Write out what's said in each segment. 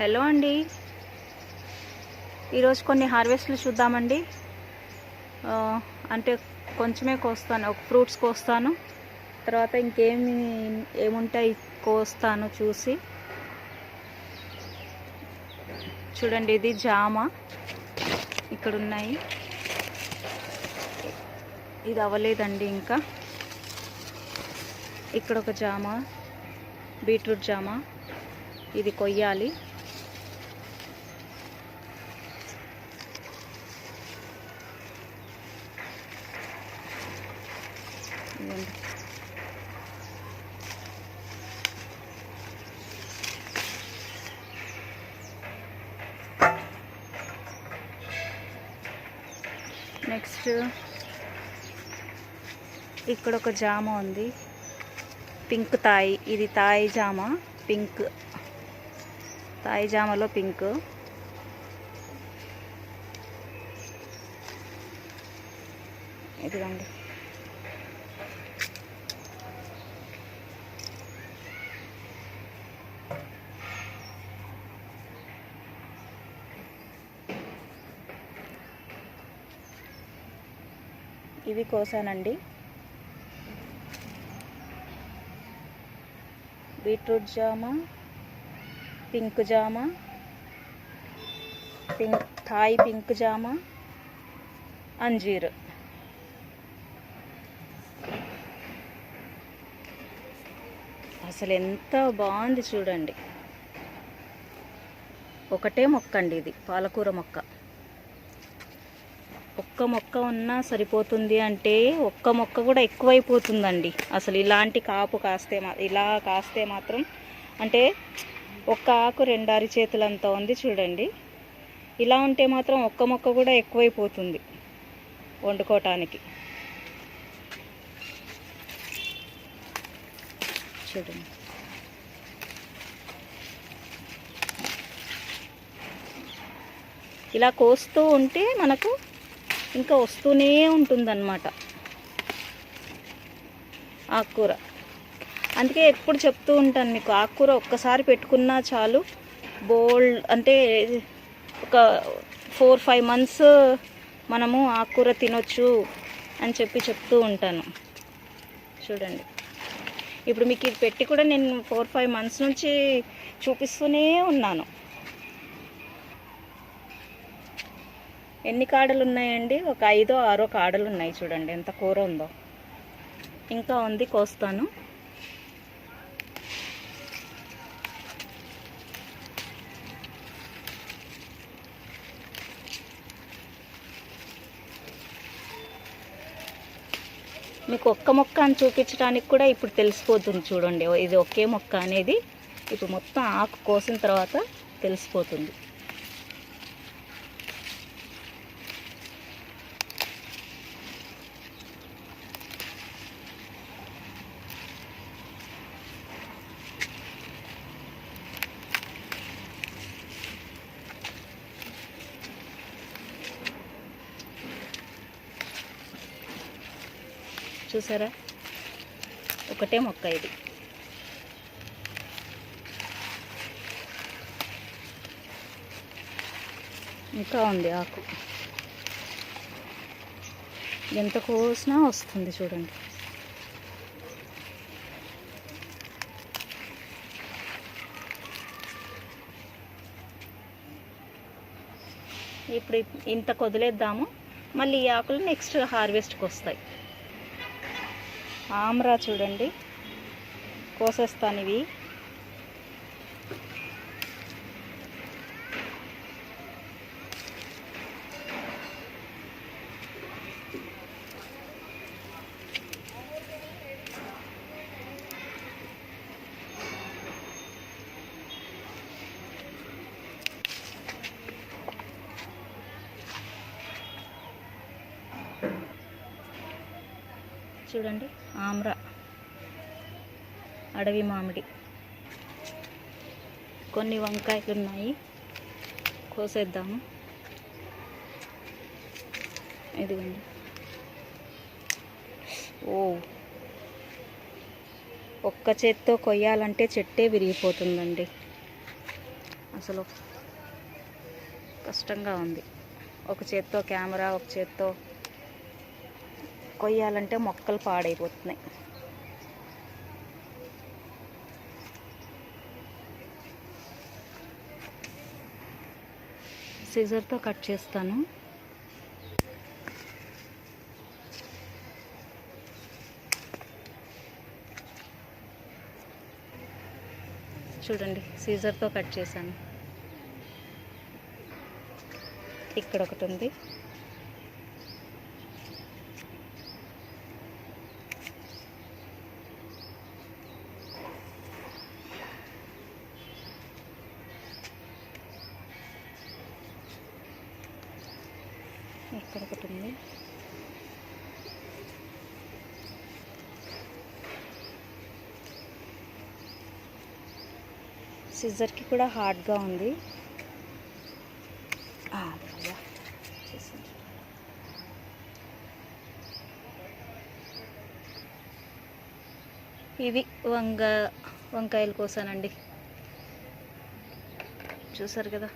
Hello అండి. ఈరోజు కొన్ని హార్వెస్ట్లు చూద్దామండి. అంటే కొంచెమే కోస్తాను ఒక ఫ్రూట్స్ కోస్తాను. తర్వాత ఇంకేమి ఏముంటాయి కోస్తాను చూసి. చూడండి ఇది జామ. ఇక్కడ ఉన్నాయి ఇది అవ్వలేదండి ఇంకా. ఇక్కడ ఒక జామ బీట్రూట్ జామ. ఇది కొయ్యాలి ఇదిగోండి. నెక్స్ట్ ఇక్కడ ఒక జామ ఉంది. పింక్ తాయి. ఇది తాయి జామ. పింక్ తాయి జామలో పింక్ ఇదిగోండి. ఇవి కోసానండి. బీట్రూట్ జామ పింక్ జామ పింక్ థాయ్ పింక్ జామ అంజీర్. అసలు ఎంత బాగుంది చూడండి. ఒకటే మొక్క అండి ఇది పాలకూర మొక్క. ఒక్క మొక్క ఉన్నా సరిపోతుంది అంటే ఒక్క మొక్క కూడా ఎక్కువైపోతుందండి. అసలు ఇలాంటి కాపు కాస్తే మా ఇలా కాస్తే మాత్రం అంటే ఒక్క ఆకు రెండారి చేతులంత ఉంది చూడండి. ఇలా ఉంటే మాత్రం ఒక్క మొక్క కూడా ఎక్కువైపోతుంది వండుకోవటానికి చూడండి. ఇలా కోస్తూ ఉంటే మనకు ఇంకా వస్తూనే ఉంటుందన్నమాట. ఆకుకూర. అందుకే ఎప్పుడు చెప్తూ ఉంటాను మీకు ఆకుకూర ఒక్కసారి పెట్టుకున్నా చాలు. బోల్డ్ అంటే ఒక ఫోర్ ఫైవ్ మంత్స్ మనము ఆకుకూర తినొచ్చు అని చెప్పి చెప్తూ ఉంటాను. చూడండి. ఇప్పుడు మీకు ఇది పెట్టి కూడా నేను ఫోర్ ఫైవ్ మంత్స్ నుంచి చూపిస్తూనే ఉన్నాను. ఎన్ని కాడలు ఉన్నాయండి ఒక ఐదో ఆరో కాడలు ఉన్నాయి చూడండి. ఎంత కూర ఉందో. ఇంకా ఉంది కోస్తాను. మీకు ఒక్క మొక్క అని చూపించడానికి కూడా ఇప్పుడు తెలిసిపోతుంది చూడండి. ఓ ఇది ఒకే మొక్క అనేది. ఇప్పుడు మొత్తం ఆకు కోసిన తర్వాత తెలిసిపోతుంది. చూసారా? ఒకటే మొక్క ఇది. ఇంకా ఉంది ఆకు. ఎంత కోసినా వస్తుంది చూడండి. ఇప్పుడు ఇంత కొదిలేద్దాము. మళ్ళీ ఈ ఆకులు నెక్స్ట్ హార్వెస్ట్కి వస్తాయి. ఆమ్రా చూడండి. కోసేస్తాను ఇవి చూడండి. ఆమ్రా అడవి మామిడి. కొన్ని వంకాయలు ఉన్నాయి కోసేద్దాము. ఇదిగోండి. ఓ ఒక్క చేత్తో కొయ్యాలంటే చెట్టే విరిగిపోతుందండి. అసలు కష్టంగా ఉంది. ఒక చేత్తో కెమెరా ఒక చేత్తో కొయ్యాలంటే మొక్కలు పాడైపోతున్నాయి. సిజర్తో కట్ చేస్తాను. చూడండి సీజర్తో కట్ చేశాను. ఇక్కడ ఒకటి ఉంది ఇక్కడ ఒకటి ఉంది సిజర్కి కూడా హార్డ్గా ఉంది. ఇవి వంగ వంకాయలు కోసానండి. చూసారు కదా?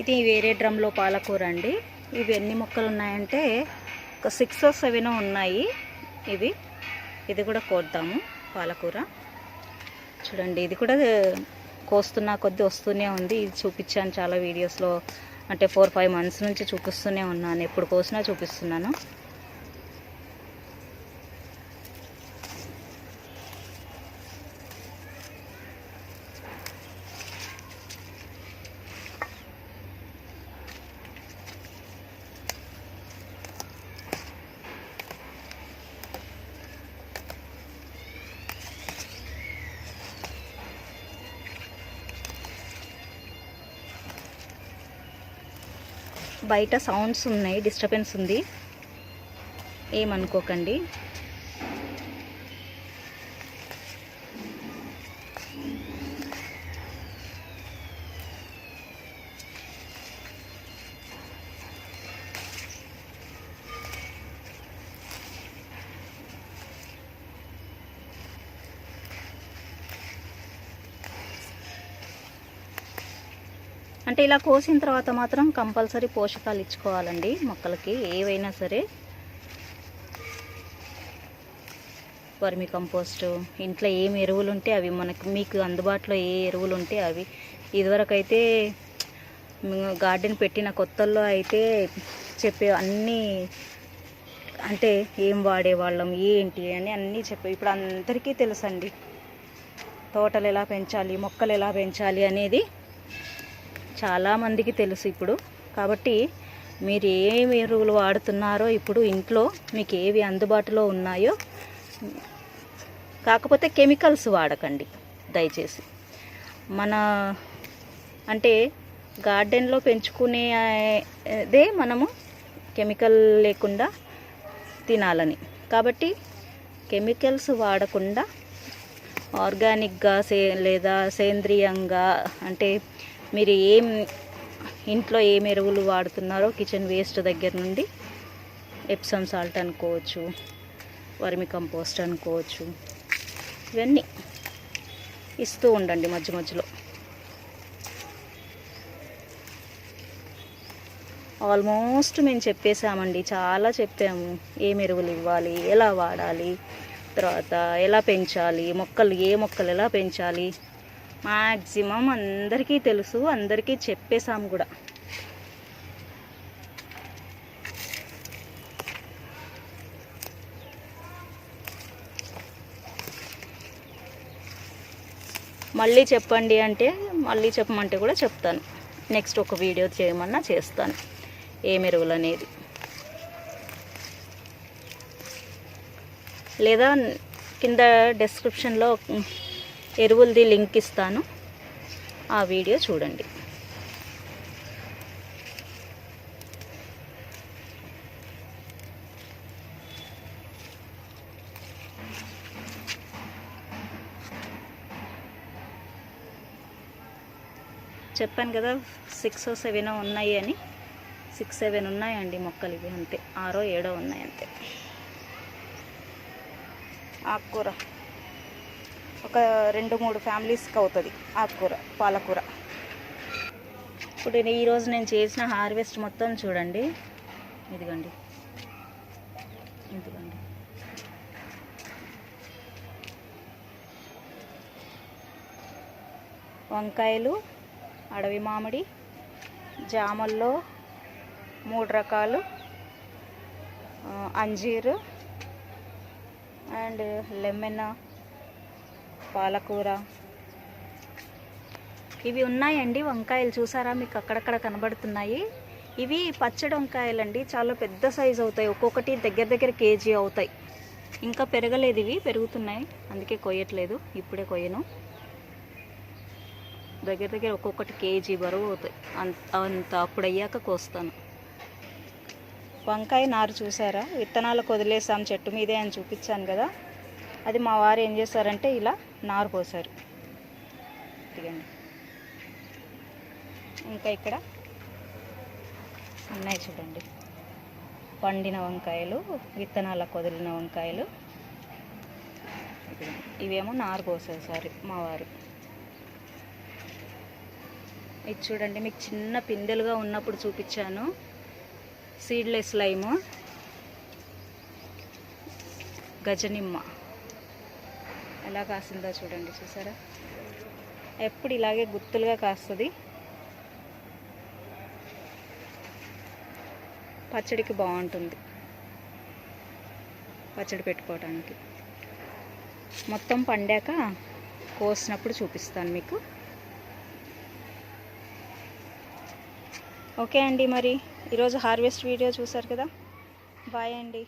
ఇది వేరే డ్రమ్లో పాలకూర అండి. ఇవి ఎన్ని మొక్కలు ఉన్నాయంటే ఒక సిక్స్ సెవెన్ ఉన్నాయి ఇవి. ఇది కూడా కోద్దాము పాలకూర. చూడండి. ఇది కూడా కోస్తున్నా కొద్దీ వస్తూనే ఉంది. ఇది చూపించాను చాలా వీడియోస్లో అంటే ఫోర్ ఫైవ్ మంత్స్ నుంచి చూపిస్తూనే ఉన్నాను. ఎప్పుడు కోసినా చూపిస్తున్నాను. బయట సౌండ్స్ ఉన్నాయి డిస్టర్బెన్స్ ఉంది. ఏమనుకోకండి. అంటే ఇలా కోసిన తర్వాత మాత్రం కంపల్సరీ పోషకాలు ఇచ్చుకోవాలండి మొక్కలకి ఏవైనా సరే. వర్మి కంపోస్టు ఇంట్లో ఏం ఎరువులు ఉంటే అవి మనకి మీకు అందుబాటులో ఏ ఎరువులు ఉంటే అవి. ఇదివరకైతే గార్డెన్ పెట్టిన కొత్తల్లో అయితే చెప్పే అన్నీ అంటే ఏం వాడేవాళ్ళం ఏంటి అని అన్నీ చెప్పే ఇప్పుడు అందరికీ తెలుసండి. తోటలు ఎలా పెంచాలి మొక్కలు ఎలా పెంచాలి అనేది చాలామందికి తెలుసు ఇప్పుడు. కాబట్టి మీరు ఏమి ఎరువులు వాడుతున్నారో ఇప్పుడు ఇంట్లో మీకు ఏవి అందుబాటులో ఉన్నాయో కాకపోతే కెమికల్స్ వాడకండి దయచేసి. మన అంటే గార్డెన్లో పెంచుకునేదే మనము కెమికల్ లేకుండా తినాలని. కాబట్టి కెమికల్స్ వాడకుండా ఆర్గానిక్గా సే లేదా సేంద్రియంగా అంటే మీరు ఏం ఇంట్లో ఏం ఎరువులు వాడుతున్నారో కిచెన్ వేస్ట్ దగ్గర నుండి ఎప్సమ్ సాల్ట్ అనుకోవచ్చు వర్మి కంపోస్ట్ అనుకోవచ్చు ఇవన్నీ ఇస్తూ ఉండండి మధ్య మధ్యలో. ఆల్మోస్ట్ మేము చెప్పేసామండి చాలా చెప్పాము ఏం ఎరువులు ఇవ్వాలి ఎలా వాడాలి తర్వాత ఎలా పెంచాలి మొక్కలు ఏ మొక్కలు ఎలా పెంచాలి మ్యాక్సిమం అందరికీ తెలుసు అందరికీ చెప్పేశాము కూడా. మళ్ళీ చెప్పండి అంటే మళ్ళీ చెప్పమంటే కూడా చెప్తాను. నెక్స్ట్ ఒక వీడియో చేయమన్నా చేస్తాను ఏం ఎరువులు అనేది. లేదా కింద డిస్క్రిప్షన్లో ఎరువులది లింక్ ఇస్తాను. ఆ వీడియో చూడండి. చెప్పాను కదా సిక్స్ సెవెన్ ఉన్నాయి అని. సిక్స్ సెవెన్ ఉన్నాయండి మొక్కలు ఇవి అంతే. ఆరో ఏడో ఉన్నాయి అంతే. ఆకుకూర. ఒక రెండు మూడు ఫ్యామిలీస్కి అవుతుంది ఆకుకూర పాలకూర. ఇప్పుడు నేను ఈరోజు నేను చేసిన హార్వెస్ట్ మొత్తం చూడండి. ఇదిగండి. ఇదిగండి. వంకాయలు అడవి మామిడి జామల్లో మూడు రకాలు అంజీరు అండ్ లెమన్ పాలకూర. ఇవి ఉన్నాయండి వంకాయలు చూసారా? మీకు అక్కడక్కడ కనబడుతున్నాయి. ఇవి పచ్చడి వంకాయలండి. చాలా పెద్ద సైజు అవుతాయి. ఒక్కొక్కటి దగ్గర దగ్గర కేజీ అవుతాయి. ఇంకా పెరగలేదు ఇవి. పెరుగుతున్నాయి. అందుకే కొయ్యట్లేదు. ఇప్పుడే కొయ్యను. దగ్గర దగ్గర ఒక్కొక్కటి కేజీ బరువు అవుతాయి. అంత అంత అప్పుడు అయ్యాక కోస్తాను. వంకాయ నారు చూసారా? విత్తనాలకు వదిలేసాం చెట్టు మీదే అని చూపించాను కదా. అది మా వారు ఏం చేశారంటే ఇలా నారు పోసారు ఇదిగండి. ఇంకా ఇక్కడ ఉన్నాయి చూడండి. పండిన వంకాయలు విత్తనాలకు వదిలిన వంకాయలు. ఇవేమో నారు పోసేసారు మా వారు. ఇది చూడండి మీకు చిన్న పిందెలుగా ఉన్నప్పుడు చూపించాను. Seedless lime. గజనిమ్మ. ఎలా కాసిందో చూడండి చూసారా? ఎప్పుడు ఇలాగే గుత్తులుగా కాస్తుంది. పచ్చడికి బాగుంటుంది. పచ్చడి పెట్టుకోవడానికి మొత్తం పండాక కోసినప్పుడు చూపిస్తాను మీకు. ఓకే అండి మరి. ఈరోజు హార్వెస్ట్ వీడియో చూసారు కదా? బాయ్ అండి.